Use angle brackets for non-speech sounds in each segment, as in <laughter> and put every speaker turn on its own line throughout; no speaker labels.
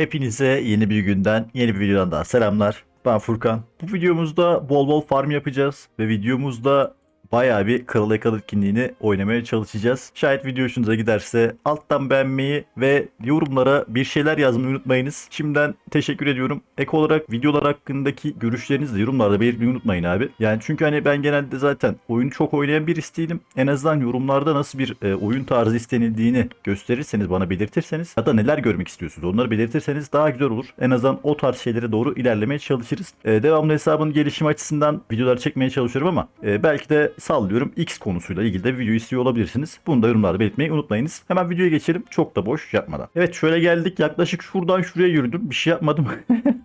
Hepinize yeni bir günden, yeni bir videodan daha selamlar. Ben Furkan. Bu videomuzda bol bol farm yapacağız ve videomuzda bayağı bir Kral Yakal etkinliğini oynamaya çalışacağız. Şayet video hoşunuza giderse alttan beğenmeyi ve yorumlara bir şeyler yazmayı unutmayınız. Şimdiden teşekkür ediyorum. Ek olarak videolar hakkındaki görüşlerinizi de yorumlarda belirtmeyi unutmayın abi. Yani çünkü hani ben genelde zaten oyunu çok oynayan birisi değilim. En azından yorumlarda nasıl bir e, oyun tarzı istenildiğini gösterirseniz bana belirtirseniz ya da neler görmek istiyorsunuz onları belirtirseniz daha güzel olur. En azından o tarz şeylere doğru ilerlemeye çalışırız. E, devamlı hesabın gelişimi açısından videolar çekmeye çalışıyorum ama e, belki de sallıyorum X konusuyla ilgili de video istiyor olabilirsiniz. Bunu da yorumlarda belirtmeyi unutmayınız. Hemen videoya geçelim çok da boş yapmadan. Evet şöyle geldik yaklaşık şuradan şuraya yürüdüm bir şey yapmadım. <laughs>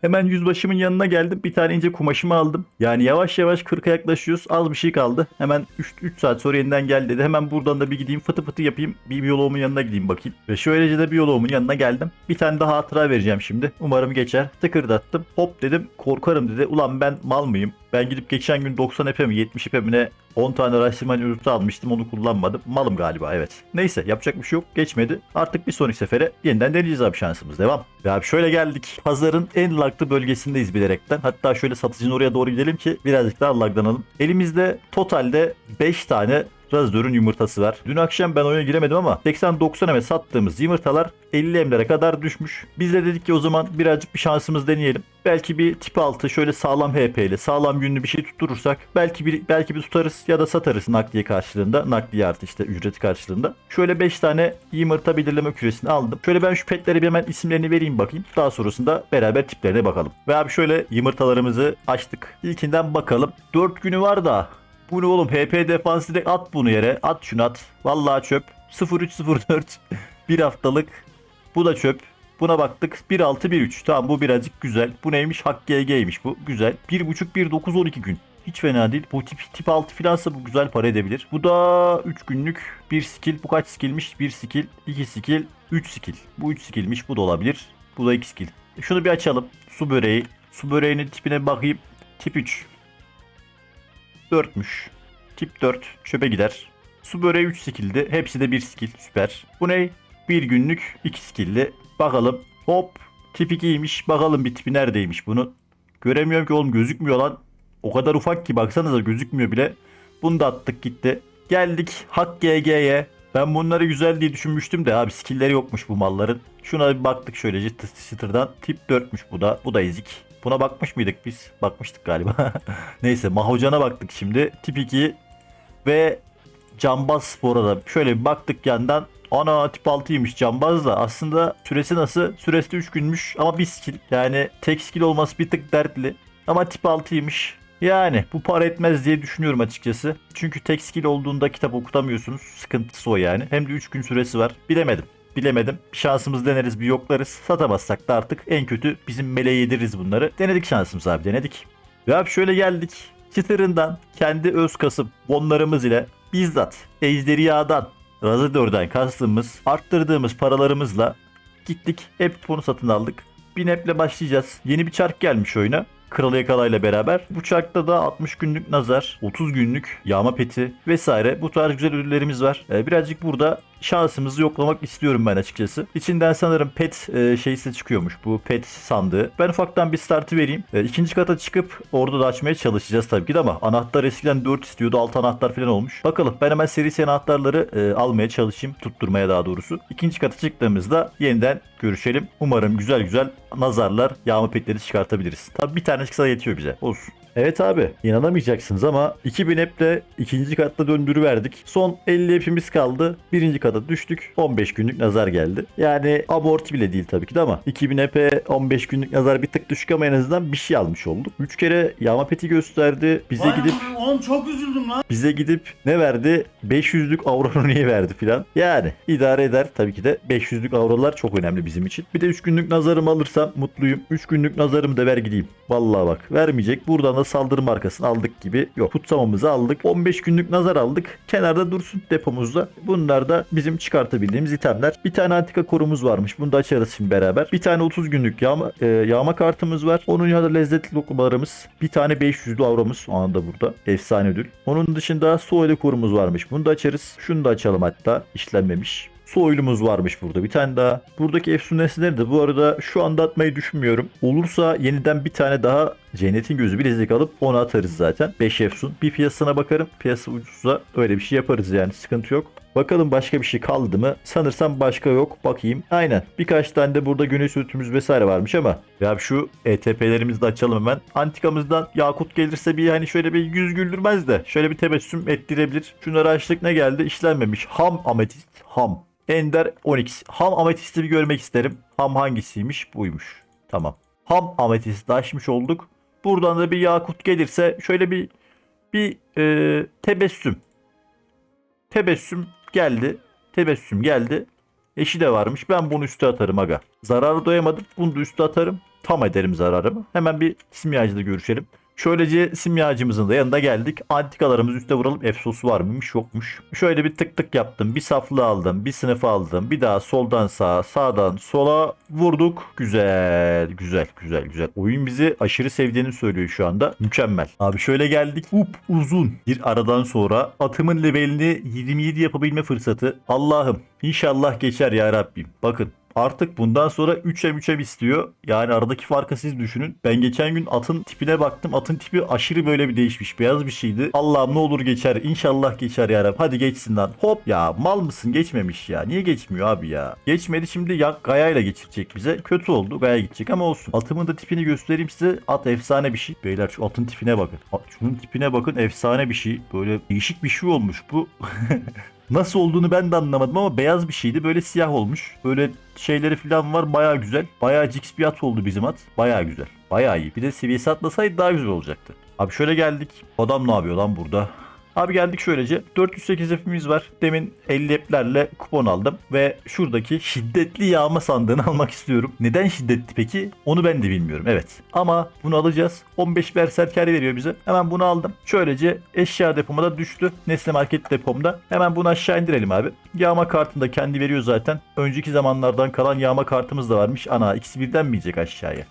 Hemen yüzbaşımın yanına geldim. Bir tane ince kumaşımı aldım. Yani yavaş yavaş 40'a yaklaşıyoruz. Az bir şey kaldı. Hemen 3, 3 saat sonra yeniden gel dedi. Hemen buradan da bir gideyim fıtı fıtı yapayım. Bir biyoloğumun yanına gideyim bakayım. Ve şöylece de biyoloğumun yanına geldim. Bir tane daha hatıra vereceğim şimdi. Umarım geçer. Tıkırdattım. Hop dedim. Korkarım dedi. Ulan ben mal mıyım? Ben gidip geçen gün 90 epe mi 70 epe mi ne 10 tane araştırma ürünü almıştım onu kullanmadım. Malım galiba evet. Neyse yapacak bir şey yok geçmedi. Artık bir sonraki sefere yeniden deneyeceğiz abi şansımız devam. Ve abi şöyle geldik. Pazarın en laglı bölgesindeyiz bilerekten. Hatta şöyle satıcının oraya doğru gidelim ki birazcık daha laglanalım. Elimizde totalde 5 tane Razdör'ün yumurtası var. Dün akşam ben oyuna giremedim ama 80-90 eme sattığımız yumurtalar 50 emlere kadar düşmüş. Biz de dedik ki o zaman birazcık bir şansımız deneyelim. Belki bir tip altı şöyle sağlam HP ile sağlam yünlü bir şey tutturursak belki bir belki bir tutarız ya da satarız nakliye karşılığında. Nakliye artı işte ücreti karşılığında. Şöyle 5 tane yumurta belirleme küresini aldım. Şöyle ben şu petleri bir hemen isimlerini vereyim bakayım. Daha sonrasında beraber tiplerine bakalım. Ve abi şöyle yumurtalarımızı açtık. İlkinden bakalım. 4 günü var da bu ne oğlum? HP defansı direkt at bunu yere. At şunu at. Vallahi çöp. 0304. <laughs> bir haftalık. Bu da çöp. Buna baktık. 1.6-1.3. Tamam bu birazcık güzel. Bu neymiş? Hak GG'ymiş bu. Güzel. 1.5-1.9-12 gün. Hiç fena değil. Bu tip, tip 6 filansa bu güzel para edebilir. Bu da 3 günlük bir skill. Bu kaç skillmiş? 1 skill, 2 skill, 3 skill. Bu 3 skillmiş. Bu da olabilir. Bu da 2 skill. Şunu bir açalım. Su böreği. Su böreğinin tipine bakayım. Tip 3. 4'müş. Tip 4 çöpe gider. Su böreği 3 skill'di. Hepsi de 1 skill. Süper. Bu ne? 1 günlük 2 skill'li. Bakalım. Hop. Tip 2'ymiş. Bakalım bir tipi neredeymiş bunun. Göremiyorum ki oğlum gözükmüyor lan. O kadar ufak ki baksanıza gözükmüyor bile. Bunu da attık gitti. Geldik Hak GG'ye. Ben bunları güzel diye düşünmüştüm de abi skill'leri yokmuş bu malların. Şuna bir baktık şöylece çıtırdan. Tip 4'müş bu da. Bu da ezik. Buna bakmış mıydık biz? Bakmıştık galiba. <laughs> Neyse Mahocan'a baktık şimdi. Tip 2 ve Cambaz Spor'a da şöyle bir baktık yandan. Ana tip 6'ymış Cambaz da. Aslında süresi nasıl? Süresi de 3 günmüş ama bir skill. Yani tek skill olması bir tık dertli. Ama tip 6'ymış. Yani bu para etmez diye düşünüyorum açıkçası. Çünkü tek skill olduğunda kitap okutamıyorsunuz. Sıkıntısı o yani. Hem de 3 gün süresi var. Bilemedim bilemedim. Şansımız deneriz bir yoklarız. Satamazsak da artık en kötü bizim meleğe yediririz bunları. Denedik şansımız abi denedik. Ve abi şöyle geldik. Çıtırından kendi öz kasım bonlarımız ile bizzat Ejderiya'dan Razador'dan kastığımız arttırdığımız paralarımızla gittik hep kuponu satın aldık. Bir neple başlayacağız. Yeni bir çark gelmiş oyuna. Kralı Yakalay'la beraber. Bu çarkta da 60 günlük nazar, 30 günlük yağma peti vesaire bu tarz güzel ödüllerimiz var. Ee, birazcık burada şansımızı yoklamak istiyorum ben açıkçası. İçinden sanırım pet e, şeysi çıkıyormuş bu pet sandığı. Ben ufaktan bir startı vereyim. E, ikinci kata çıkıp orada da açmaya çalışacağız tabii ki de ama anahtar eskiden 4 istiyordu 6 anahtar falan olmuş. Bakalım ben hemen seri anahtarları e, almaya çalışayım. Tutturmaya daha doğrusu. İkinci kata çıktığımızda yeniden görüşelim. Umarım güzel güzel nazarlar, yağma petleri çıkartabiliriz. Tabii bir tane çıksa yetiyor bize. Olsun. Evet abi inanamayacaksınız ama 2000 app'le ikinci katta döndürüverdik. Son 50 app'imiz kaldı. Birinci kata düştük. 15 günlük nazar geldi. Yani amorti bile değil tabii ki de ama 2000 app'e 15 günlük nazar bir tık düşük ama en azından bir şey almış olduk. 3 kere yağma peti gösterdi. Bize
Vay
gidip
Oğlum çok üzüldüm lan.
bize gidip ne verdi? 500'lük avro niye verdi filan. Yani idare eder tabii ki de 500'lük avrolar çok önemli bizim için. Bir de 3 günlük nazarımı alırsam mutluyum. 3 günlük nazarımı da ver gideyim. Vallahi bak vermeyecek. Buradan da saldırı markasını aldık gibi. Yok kutsamamızı aldık. 15 günlük nazar aldık. Kenarda dursun depomuzda. Bunlar da bizim çıkartabildiğimiz itemler. Bir tane antika korumuz varmış. Bunu da açarız şimdi beraber. Bir tane 30 günlük yağma, e, yağma kartımız var. Onun yanında lezzetli lokmalarımız. Bir tane 500'lü avromuz. O anda burada. Efsane ödül. Onun dışında soğuk korumuz varmış. Bunu da açarız. Şunu da açalım hatta. İşlenmemiş. Soylumuz varmış burada bir tane daha. Buradaki efsun nesneleri de bu arada şu anda atmayı düşünmüyorum. Olursa yeniden bir tane daha Cennetin gözü bilezik alıp onu atarız zaten. 5 efsun. Bir piyasasına bakarım. Piyasa ucuzsa öyle bir şey yaparız yani sıkıntı yok. Bakalım başka bir şey kaldı mı? Sanırsam başka yok. Bakayım. Aynen. Birkaç tane de burada güneş sütümüz vesaire varmış ama. Ya şu ETP'lerimizi de açalım hemen. Antikamızdan Yakut gelirse bir hani şöyle bir yüz güldürmez de. Şöyle bir tebessüm ettirebilir. Şunları açtık ne geldi? İşlenmemiş. Ham ametist. Ham. Ender 12. Ham ametisti bir görmek isterim. Ham hangisiymiş? Buymuş. Tamam. Ham ametisti açmış olduk. Buradan da bir yakut gelirse şöyle bir bir e, tebessüm. Tebessüm geldi. Tebessüm geldi. Eşi de varmış. Ben bunu üste atarım aga. Zararı doyamadım. Bunu da üste atarım. Tam ederim zararımı. Hemen bir simyacıyla görüşelim. Şöylece simyacımızın da yanında geldik. Antikalarımızı üste vuralım. Efsosu var mıymış yokmuş. Şöyle bir tık tık yaptım. Bir saflı aldım. Bir sınıfı aldım. Bir daha soldan sağa sağdan sola vurduk. Güzel güzel güzel güzel. Oyun bizi aşırı sevdiğini söylüyor şu anda. Mükemmel. Abi şöyle geldik. Up uzun bir aradan sonra atımın levelini 27 yapabilme fırsatı. Allah'ım inşallah geçer ya Rabbim. Bakın Artık bundan sonra 3'e 3'e istiyor. Yani aradaki farkı siz düşünün. Ben geçen gün atın tipine baktım. Atın tipi aşırı böyle bir değişmiş. Beyaz bir şeydi. Allah'ım ne olur geçer. İnşallah geçer ya. Hadi geçsin lan. Hop ya mal mısın geçmemiş ya. Niye geçmiyor abi ya? Geçmedi şimdi ya Gaya ile geçirecek bize. Kötü oldu. Gaya gidecek ama olsun. Atımın da tipini göstereyim size. At efsane bir şey. Beyler şu atın tipine bakın. At- Şunun tipine bakın efsane bir şey. Böyle değişik bir şey olmuş bu. <laughs> Nasıl olduğunu ben de anlamadım ama beyaz bir şeydi. Böyle siyah olmuş. Böyle şeyleri falan var. Baya güzel. Baya cix bir at oldu bizim at. Baya güzel. Baya iyi. Bir de seviyesi atlasaydı daha güzel olacaktı. Abi şöyle geldik. Adam ne yapıyor lan burada? Abi geldik şöylece. 408 F'imiz var. Demin 50 F'lerle kupon aldım. Ve şuradaki şiddetli yağma sandığını <laughs> almak istiyorum. Neden şiddetli peki? Onu ben de bilmiyorum. Evet. Ama bunu alacağız. 15 berserker veriyor bize. Hemen bunu aldım. Şöylece eşya depoma da düştü. Nesne market depomda. Hemen bunu aşağı indirelim abi. Yağma kartını da kendi veriyor zaten. Önceki zamanlardan kalan yağma kartımız da varmış. Ana ikisi birden mi yiyecek aşağıya?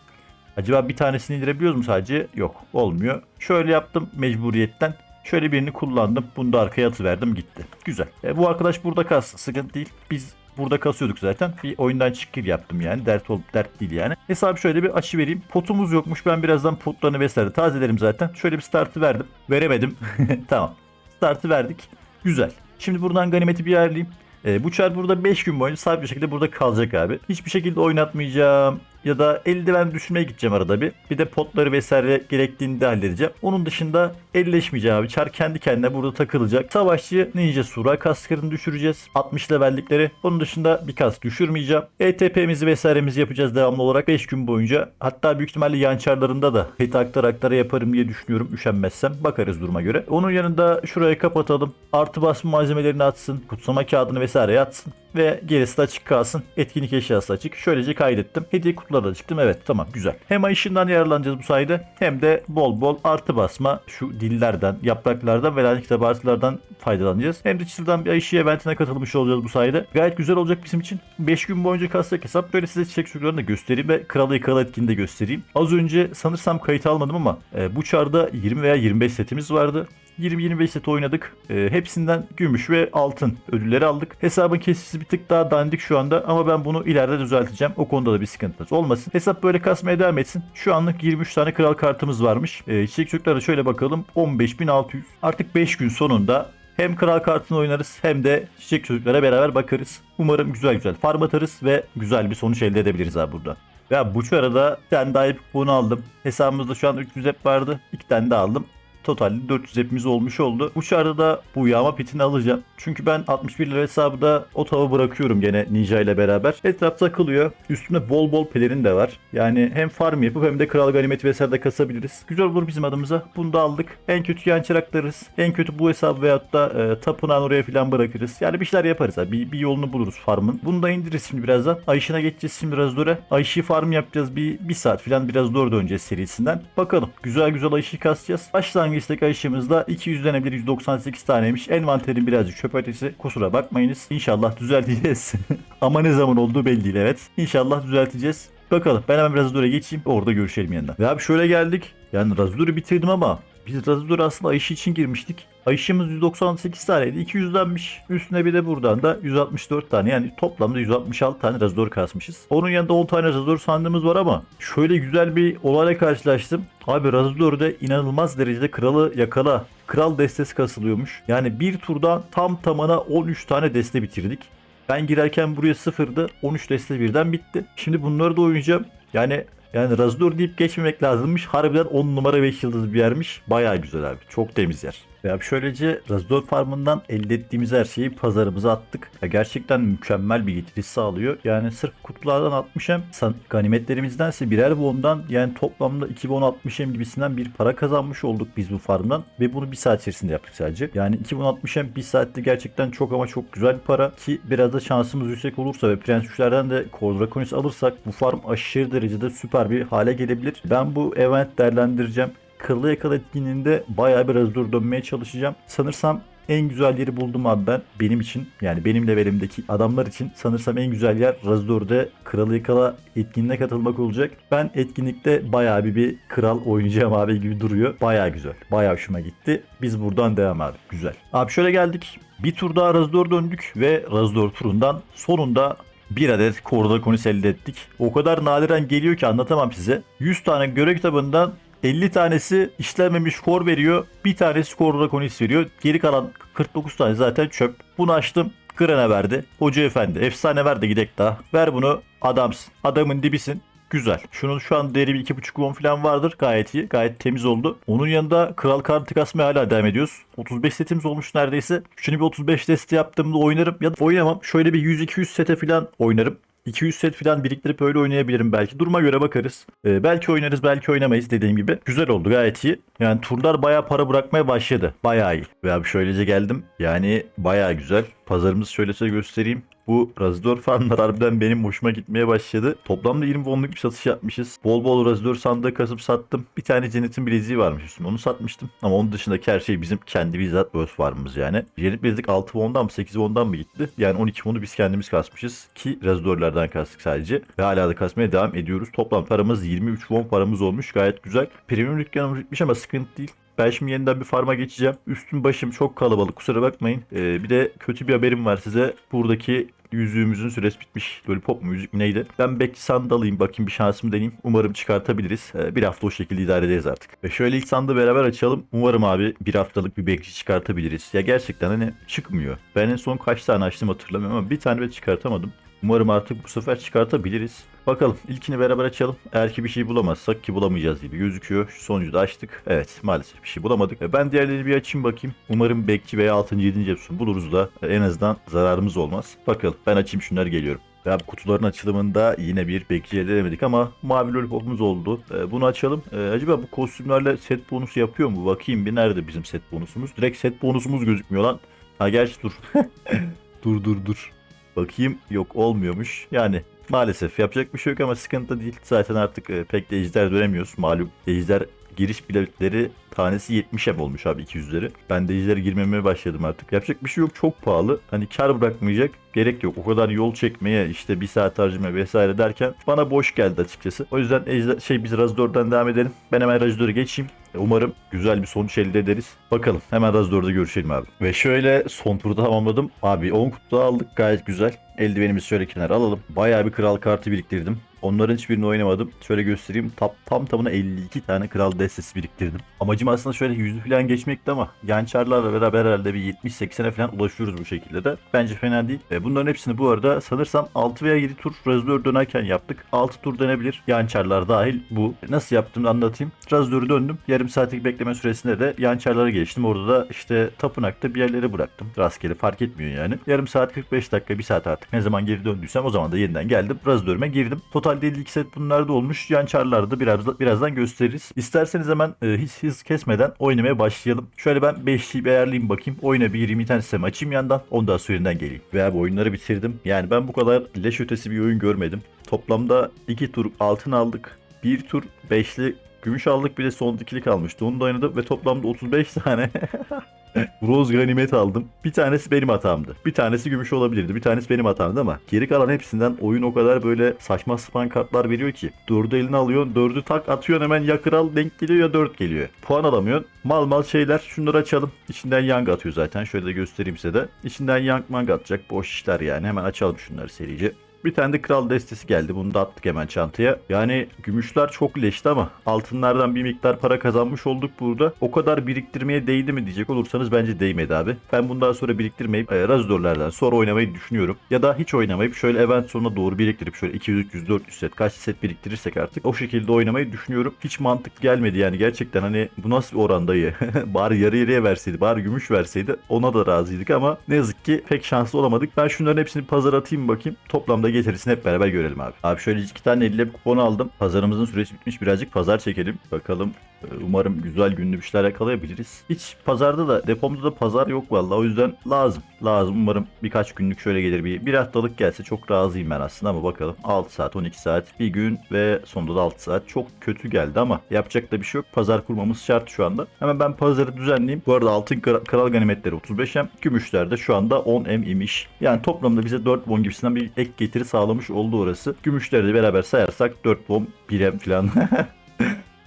Acaba bir tanesini indirebiliyoruz mu sadece? Yok. Olmuyor. Şöyle yaptım mecburiyetten. Şöyle birini kullandım. Bunu da arkaya atıverdim gitti. Güzel. E, bu arkadaş burada kalsın. Sıkıntı değil. Biz burada kasıyorduk zaten. Bir oyundan çıkır yaptım yani. Dert ol dert değil yani. Hesabı şöyle bir açı vereyim. Potumuz yokmuş. Ben birazdan potlarını vesaire tazelerim zaten. Şöyle bir startı verdim. Veremedim. <laughs> tamam. Startı verdik. Güzel. Şimdi buradan ganimeti bir ayarlayayım. E, bu çar burada 5 gün boyunca sabit bir şekilde burada kalacak abi. Hiçbir şekilde oynatmayacağım. Ya da eldiven düşürmeye gideceğim arada bir. Bir de potları vesaire gerektiğinde halledeceğim. Onun dışında elleşmeyeceğim abi. Çar kendi kendine burada takılacak. Savaşçı Ninja Sura kasklarını düşüreceğiz. 60 levellikleri. Onun dışında bir kask düşürmeyeceğim. ETP'mizi vesairemizi yapacağız devamlı olarak 5 gün boyunca. Hatta büyük ihtimalle yan çarlarında da hita aktara aktara yaparım diye düşünüyorum üşenmezsem. Bakarız duruma göre. Onun yanında şurayı kapatalım. Artı basma malzemelerini atsın. Kutsama kağıdını vesaire atsın ve gerisi de açık kalsın. Etkinlik eşyası açık. Şöylece kaydettim. Hediye kutuları da çıktım. Evet tamam güzel. Hem ay ışığından yararlanacağız bu sayede hem de bol bol artı basma şu dillerden, yapraklardan ve lanet artılardan faydalanacağız. Hem de çıtırdan bir ay ışığı eventine katılmış olacağız bu sayede. Gayet güzel olacak bizim için. 5 gün boyunca kastak hesap. Böyle size çiçek sürülerini de göstereyim ve kralı yıkalı etkinliğini de göstereyim. Az önce sanırsam kayıt almadım ama e, bu çarda 20 veya 25 setimiz vardı. 20-25 set oynadık. Ee, hepsinden gümüş ve altın ödülleri aldık. Hesabın kesisi bir tık daha dandik şu anda ama ben bunu ileride düzelteceğim. O konuda da bir sıkıntınız olmasın. Hesap böyle kasmaya devam etsin. Şu anlık 23 tane kral kartımız varmış. Ee, çiçek çocuklara şöyle bakalım. 15.600. Artık 5 gün sonunda hem kral kartını oynarız hem de çiçek çocuklara beraber bakarız. Umarım güzel güzel farm atarız ve güzel bir sonuç elde edebiliriz abi burada. Ya bu arada bir tane daha bunu aldım. Hesabımızda şu an 300 hep vardı. 2 tane daha aldım. Totalde 400 hepimiz olmuş oldu. Bu çarda da bu yağma pitini alacağım. Çünkü ben 61 lira hesabı da o tava bırakıyorum gene Ninja ile beraber. Etraf takılıyor. Üstünde bol bol pelerin de var. Yani hem farm yapıp hem de kral ganimeti vesaire de kasabiliriz. Güzel olur bizim adımıza. Bunu da aldık. En kötü yan çıraklarız. En kötü bu hesabı veyahut da e, tapınağın oraya falan bırakırız. Yani bir şeyler yaparız abi. Bir, bir yolunu buluruz farmın. Bunu da indiririz şimdi birazdan. Ayşına geçeceğiz şimdi biraz zora. Ayşi farm yapacağız. Bir, bir saat falan biraz zor döneceğiz serisinden. Bakalım. Güzel güzel Ayşi kasacağız. Başlangıçtaki Ayşımızda 200 denebilir 198 taneymiş. Envanterin birazcık çöp ötesi. Kusura bakmayınız. İnşallah düzelteceğiz. <laughs> Ama ne zaman olduğu belli değil evet. İnşallah düzelteceğiz. Bakalım ben hemen biraz geçeyim. Orada görüşelim yeniden. Ve abi şöyle geldik. Yani Razador'u bitirdim ama biz Razador'a aslında Ayşe için girmiştik. Ayışımız 198 taneydi. 200'denmiş. Üstüne bir de buradan da 164 tane. Yani toplamda 166 tane razor kasmışız. Onun yanında 10 tane razor sandığımız var ama şöyle güzel bir olayla karşılaştım. Abi Razor'da inanılmaz derecede kralı yakala. Kral destesi kasılıyormuş. Yani bir turdan tam tamına 13 tane deste bitirdik. Ben girerken buraya sıfırdı. 13 deste birden bitti. Şimdi bunları da oynayacağım. Yani yani Razor deyip geçmemek lazımmış. Harbiden 10 numara 5 yıldız bir yermiş. Bayağı güzel abi. Çok temiz yer. Ve şöylece Razor Farm'ından elde ettiğimiz her şeyi pazarımıza attık. Ya gerçekten mükemmel bir getiri sağlıyor. Yani sırf kutulardan 60 hem ganimetlerimizdense birer won'dan yani toplamda 2 won 60 hem gibisinden bir para kazanmış olduk biz bu farmdan. Ve bunu bir saat içerisinde yaptık sadece. Yani 2 won 60 hem bir saatte gerçekten çok ama çok güzel bir para. Ki biraz da şansımız yüksek olursa ve Prens 3'lerden de Core alırsak bu farm aşırı derecede süper bir hale gelebilir. Ben bu event değerlendireceğim. Kırlı yakala etkinliğinde bayağı biraz dur dönmeye çalışacağım. Sanırsam en güzel yeri buldum abi ben benim için yani benim levelimdeki adamlar için sanırsam en güzel yer Razdor'da Kralı Yakala etkinliğine katılmak olacak. Ben etkinlikte bayağı bir, bir kral oynayacağım abi gibi duruyor. Bayağı güzel. Bayağı hoşuma gitti. Biz buradan devam abi. Güzel. Abi şöyle geldik. Bir tur daha Razdor döndük ve Razdor turundan sonunda bir adet Korda Konis elde ettik. O kadar nadiren geliyor ki anlatamam size. 100 tane görev kitabından 50 tanesi işlenmemiş kor veriyor. Bir tanesi Korda Konis veriyor. Geri kalan 49 tane zaten çöp. Bunu açtım. Grana verdi. Hoca efendi. Efsane ver de gidek daha. Ver bunu. Adamsın. Adamın dibisin. Güzel. Şunun şu an değeri bir 2.5 won falan vardır. Gayet iyi. Gayet temiz oldu. Onun yanında kral kartı kasmaya hala devam ediyoruz. 35 setimiz olmuş neredeyse. Şunu bir 35 testi yaptığımda oynarım. Ya da oynamam. Şöyle bir 100-200 sete falan oynarım. 200 set falan biriktirip öyle oynayabilirim belki. Duruma göre bakarız. Ee, belki oynarız belki oynamayız dediğim gibi. Güzel oldu gayet iyi. Yani turlar bayağı para bırakmaya başladı. Bayağı iyi. Ve abi şöylece geldim. Yani bayağı güzel. Pazarımızı şöyle size göstereyim. Bu Razor farmlar harbiden benim hoşuma gitmeye başladı. Toplamda 20 wonluk bir satış yapmışız. Bol bol Razor sandığı kasıp sattım. Bir tane Cennetin bileziği varmış üstüne. Onu satmıştım. Ama onun dışındaki her şey bizim kendi bizzat öz farmımız yani. Cennet bilezik 6 wondan mı 8 wondan mı gitti? Yani 12 wonu biz kendimiz kasmışız. Ki Razor'lardan kastık sadece. Ve hala da kasmaya devam ediyoruz. Toplam paramız 23 won paramız olmuş. Gayet güzel. Premium dükkanımız bitmiş ama sıkıntı değil. Ben şimdi yeniden bir farma geçeceğim. Üstüm başım çok kalabalık kusura bakmayın. Ee, bir de kötü bir haberim var size. Buradaki yüzüğümüzün süresi bitmiş. Lollipop mu yüzük mü neydi? Ben belki sandığı alayım bakayım bir şansımı deneyeyim. Umarım çıkartabiliriz. Ee, bir hafta o şekilde idare ederiz artık. Ve şöyle ilk sandığı beraber açalım. Umarım abi bir haftalık bir bekçi çıkartabiliriz. Ya gerçekten hani çıkmıyor. Ben en son kaç tane açtım hatırlamıyorum ama bir tane bile çıkartamadım. Umarım artık bu sefer çıkartabiliriz. Bakalım ilkini beraber açalım. Eğer ki bir şey bulamazsak ki bulamayacağız gibi gözüküyor. Şu sonuncu da açtık. Evet maalesef bir şey bulamadık. E, Ben diğerlerini bir açayım bakayım. Umarım bekçi veya 6. 7. Epson buluruz da en azından zararımız olmaz. Bakalım ben açayım şunları geliyorum. Abi kutuların açılımında yine bir bekçi elde edemedik ama mavi lollipopumuz oldu. E, bunu açalım. E, acaba bu kostümlerle set bonusu yapıyor mu? Bakayım bir nerede bizim set bonusumuz? Direkt set bonusumuz gözükmüyor lan. Ha gerçi dur. <laughs> dur dur dur. Bakayım yok olmuyormuş. Yani maalesef yapacak bir şey yok ama sıkıntı değil. Zaten artık e, pek de ejder dönemiyoruz. Malum ejder giriş biletleri tanesi 70 em olmuş abi 200'leri. Ben de ejder'e girmemeye başladım artık. Yapacak bir şey yok çok pahalı. Hani kar bırakmayacak gerek yok. O kadar yol çekmeye işte bir saat harcama vesaire derken bana boş geldi açıkçası. O yüzden ejder, şey biz Razdor'dan devam edelim. Ben hemen Razdor'a geçeyim. E, Umarım güzel bir sonuç elde ederiz. Bakalım hemen Razdor'da görüşelim abi. Ve şöyle son turda tamamladım. Abi 10 kutu aldık gayet güzel. Eldivenimizi şöyle kenara alalım. Bayağı bir kral kartı biriktirdim. Onların hiçbirini oynamadım. Şöyle göstereyim. Tam, tam tamına 52 tane kral destesi biriktirdim. Amacım aslında şöyle yüzü falan geçmekti ama yançarlarla beraber herhalde bir 70-80'e falan ulaşıyoruz bu şekilde de. Bence fena değil. E, bunların hepsini bu arada sanırsam 6 veya 7 tur Razor dönerken yaptık. 6 tur dönebilir. Yançarlar dahil bu. Nasıl yaptığımı anlatayım. Razor'u döndüm. Yarım saatlik bekleme süresinde de yançarlara geçtim. Orada da işte tapınakta bir yerlere bıraktım. Rastgele fark etmiyor yani. Yarım saat 45 dakika 1 saat artık. Ne zaman geri döndüysem o zaman da yeniden geldim. Razor'uma girdim. Totalde 52 set bunlar da olmuş. Yançarları da biraz, birazdan gösteririz. İsterseniz hemen e, hiç hız kesmeden oynamaya başlayalım. Şöyle ben 5'liği bir ayarlayayım bakayım. Oyuna bir 20 tane sistemi açayım yandan. Ondan sonra yeniden geleyim. Ve abi oyunları bitirdim. Yani ben bu kadar leş ötesi bir oyun görmedim. Toplamda 2 tur altın aldık. 1 tur 5'li gümüş aldık bir de son ikilik almıştı. Onu da oynadım ve toplamda 35 tane <laughs> Bronz ganimet aldım. Bir tanesi benim hatamdı. Bir tanesi gümüş olabilirdi. Bir tanesi benim hatamdı ama geri kalan hepsinden oyun o kadar böyle saçma sapan kartlar veriyor ki. Dördü eline alıyorsun. Dördü tak atıyorsun hemen ya kral denk geliyor ya dört geliyor. Puan alamıyorsun. Mal mal şeyler. Şunları açalım. İçinden yang atıyor zaten. Şöyle de göstereyim size de. İçinden yang mang atacak. Boş işler yani. Hemen açalım şunları serice. Bir tane de kral destesi geldi. Bunu da attık hemen çantaya. Yani gümüşler çok leşti ama altınlardan bir miktar para kazanmış olduk burada. O kadar biriktirmeye değdi mi diyecek olursanız bence değmedi abi. Ben bundan sonra biriktirmeyip e, razidörlerden sonra oynamayı düşünüyorum. Ya da hiç oynamayıp şöyle event sonuna doğru biriktirip şöyle 200, 300, 400 set kaç set biriktirirsek artık o şekilde oynamayı düşünüyorum. Hiç mantık gelmedi yani gerçekten hani bu nasıl bir oran dayı? <laughs> bari yarı yarıya verseydi bari gümüş verseydi ona da razıydık ama ne yazık ki pek şanslı olamadık. Ben şunların hepsini pazara atayım bakayım. Toplamda getirisini hep beraber görelim abi. Abi şöyle iki tane 50 kupon aldım. Pazarımızın süresi bitmiş. Birazcık pazar çekelim. Bakalım Umarım güzel günlü bir şeyler yakalayabiliriz. Hiç pazarda da depomda da pazar yok vallahi o yüzden lazım. Lazım umarım birkaç günlük şöyle gelir bir, bir haftalık gelse çok razıyım ben aslında ama bakalım 6 saat 12 saat bir gün ve sonunda da 6 saat çok kötü geldi ama yapacak da bir şey yok. Pazar kurmamız şart şu anda. Hemen ben pazarı düzenleyeyim. Bu arada altın kral, kral ganimetleri 35M gümüşler de şu anda 10M imiş. Yani toplamda bize 4 won gibisinden bir ek getiri sağlamış oldu orası. Gümüşleri de beraber sayarsak 4 won 1M falan. <laughs>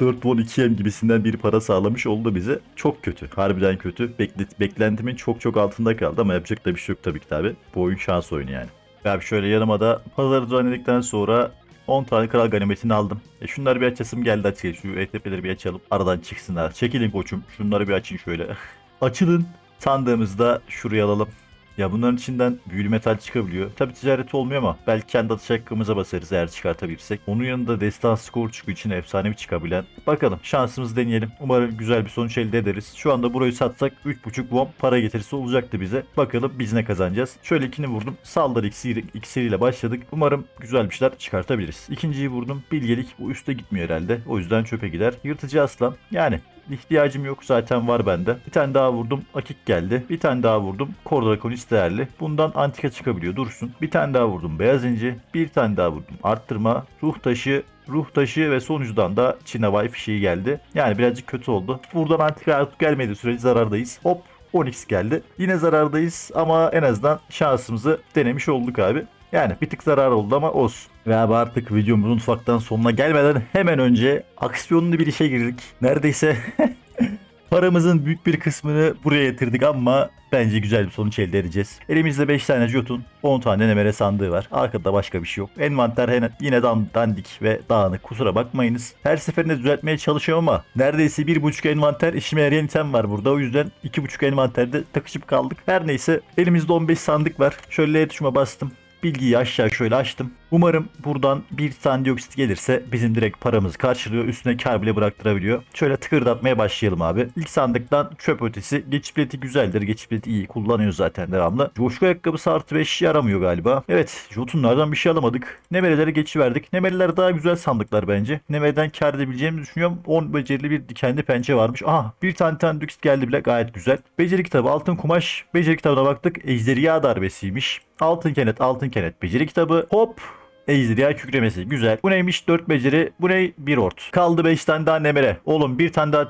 4 won 2M gibisinden bir para sağlamış oldu bize. Çok kötü. Harbiden kötü. Beklet, beklentimin çok çok altında kaldı ama yapacak da bir şey yok tabii ki tabii. Bu oyun şans oyunu yani. Abi şöyle yanıma da pazarı düzenledikten sonra 10 tane kral ganimetini aldım. E şunları bir açasım geldi açayım. Şu ETP'leri bir açalım. Aradan çıksınlar. Çekilin koçum. Şunları bir açın şöyle. <laughs> Açılın. Sandığımızda şuraya alalım. Ya bunların içinden büyülü metal çıkabiliyor. Tabi ticaret olmuyor ama belki kendi atış hakkımıza basarız eğer çıkartabilirsek. Onun yanında destan skor çıkıyor için efsanevi çıkabilen. Bakalım şansımızı deneyelim. Umarım güzel bir sonuç elde ederiz. Şu anda burayı satsak 3.5 won para getirisi olacaktı bize. Bakalım biz ne kazanacağız. Şöyle ikini vurdum. Saldırı iksiri, iksiriyle başladık. Umarım güzel bir şeyler çıkartabiliriz. İkinciyi vurdum. Bilgelik bu üste gitmiyor herhalde. O yüzden çöpe gider. Yırtıcı aslan. Yani ihtiyacım yok zaten var bende. Bir tane daha vurdum. Akik geldi. Bir tane daha vurdum. Kordrakonis değerli. Bundan antika çıkabiliyor dursun. Bir tane daha vurdum. Beyaz inci. Bir tane daha vurdum. Arttırma. Ruh taşı. Ruh taşı ve sonuncudan da Çinavay fişeği geldi. Yani birazcık kötü oldu. Buradan antika artık gelmedi sürece zarardayız. Hop 10x geldi. Yine zarardayız ama en azından şansımızı denemiş olduk abi. Yani bir tık zarar oldu ama olsun. Ve abi artık videomuzun ufaktan sonuna gelmeden hemen önce aksiyonlu bir işe girdik. Neredeyse <laughs> paramızın büyük bir kısmını buraya yatırdık ama bence güzel bir sonuç elde edeceğiz. Elimizde 5 tane jotun, 10 tane nemere sandığı var. Arkada başka bir şey yok. Envanter yine- yine dan- dandik ve dağınık kusura bakmayınız. Her seferinde düzeltmeye çalışıyorum ama neredeyse 1.5 envanter işime yarayan item var burada. O yüzden 2.5 envanterde takışıp kaldık. Her neyse elimizde 15 sandık var. Şöyle tuşuma bastım. Bilgiyi aşağı şöyle açtım. Umarım buradan bir tane dioksit gelirse bizim direkt paramızı karşılıyor. Üstüne kar bile bıraktırabiliyor. Şöyle tıkırdatmaya başlayalım abi. İlk sandıktan çöp ötesi. Geçiş bileti güzeldir. Geçiş bileti iyi. Kullanıyor zaten devamlı. Coşku ayakkabısı artı 5 yaramıyor galiba. Evet. Jotunlardan bir şey alamadık. Nemerelere geçiverdik. Nemeriler daha güzel sandıklar bence. Nemereden kar edebileceğimizi düşünüyorum. 10 becerili bir dikenli pençe varmış. Aha bir tane tane dioksit geldi bile gayet güzel. Beceri kitabı altın kumaş. Beceri kitabına baktık. Ejderha darbesiymiş. Altın kenet altın kenet beceri kitabı. Hop Ejderha kükremesi. Güzel. Bu neymiş? 4 beceri. Bu ne? 1 ort. Kaldı 5 tane daha nemere. Oğlum bir tane daha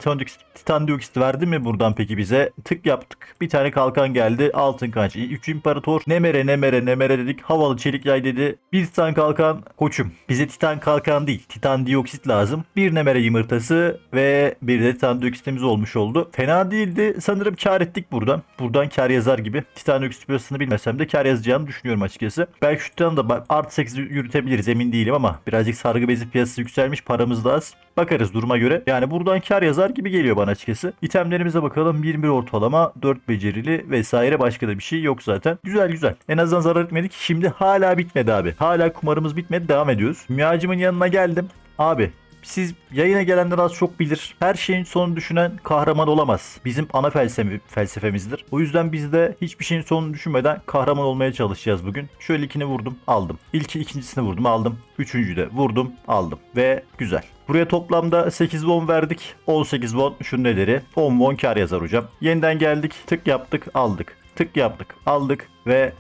titan dioksit verdi mi buradan peki bize? Tık yaptık. Bir tane kalkan geldi. Altın kanç. 3 imparator. Nemere nemere nemere dedik. Havalı çelik yay dedi. Bir titan kalkan. Koçum. Bize titan kalkan değil. Titan dioksit lazım. Bir nemere yumurtası ve bir de titan dioksitimiz olmuş oldu. Fena değildi. Sanırım kar ettik buradan. Buradan kar yazar gibi. Titan dioksit bilmesem de kar yazacağını düşünüyorum açıkçası. Belki şu da artı 8 yürütebiliriz emin değilim ama birazcık sargı bezi piyasası yükselmiş paramız da az. Bakarız duruma göre. Yani buradan kar yazar gibi geliyor bana açıkçası. İtemlerimize bakalım. 21 ortalama, 4 becerili vesaire başka da bir şey yok zaten. Güzel güzel. En azından zarar etmedik. Şimdi hala bitmedi abi. Hala kumarımız bitmedi. Devam ediyoruz. Müyacımın yanına geldim. Abi siz yayına gelenler az çok bilir. Her şeyin sonunu düşünen kahraman olamaz. Bizim ana felsefe, felsefemizdir. O yüzden biz de hiçbir şeyin sonunu düşünmeden kahraman olmaya çalışacağız bugün. Şöyle ikini vurdum, aldım. İlki ikincisini vurdum, aldım. Üçüncüyü de vurdum, aldım. Ve güzel. Buraya toplamda 8 won verdik. 18 won şu neleri? 10 won kar yazar hocam. Yeniden geldik. Tık yaptık, aldık. Tık yaptık, aldık ve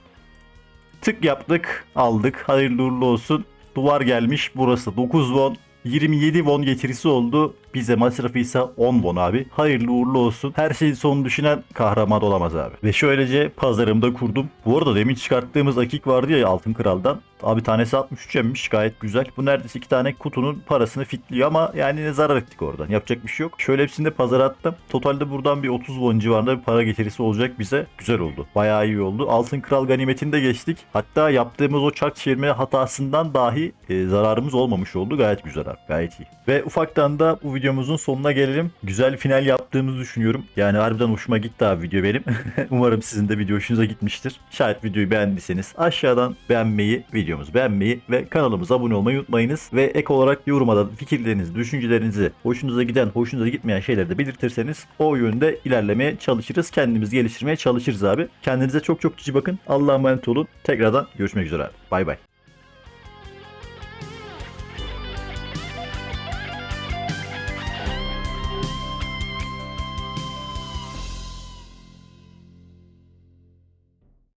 tık yaptık, aldık. Hayırlı uğurlu olsun. Duvar gelmiş burası 9 won. 27 won getirisi oldu. Bize masrafı ise 10 won abi. Hayırlı uğurlu olsun. Her şeyin sonunu düşünen kahraman olamaz abi. Ve şöylece pazarımda kurdum. Bu arada demin çıkarttığımız akik vardı ya Altın Kral'dan. Abi tanesi 63 emmiş gayet güzel. Bu neredeyse iki tane kutunun parasını fitliyor ama yani ne zarar ettik oradan. Yapacak bir şey yok. Şöyle hepsini de pazara attım. Totalde buradan bir 30 won civarında bir para getirisi olacak bize. Güzel oldu. Bayağı iyi oldu. Altın Kral ganimetini de geçtik. Hatta yaptığımız o çark çevirme hatasından dahi e, zararımız olmamış oldu. Gayet güzel abi. Gayet iyi. Ve ufaktan da bu videomuzun sonuna gelelim. Güzel final yaptığımızı düşünüyorum. Yani harbiden hoşuma gitti abi video benim. <laughs> Umarım sizin de video hoşunuza gitmiştir. Şayet videoyu beğendiyseniz aşağıdan beğenmeyi, videomuzu beğenmeyi ve kanalımıza abone olmayı unutmayınız. Ve ek olarak yorumlarda fikirlerinizi, düşüncelerinizi, hoşunuza giden, hoşunuza gitmeyen şeyleri de belirtirseniz o yönde ilerlemeye çalışırız. Kendimizi geliştirmeye çalışırız abi. Kendinize çok çok cici bakın. Allah'a emanet olun. Tekrardan görüşmek üzere abi. Bay bay.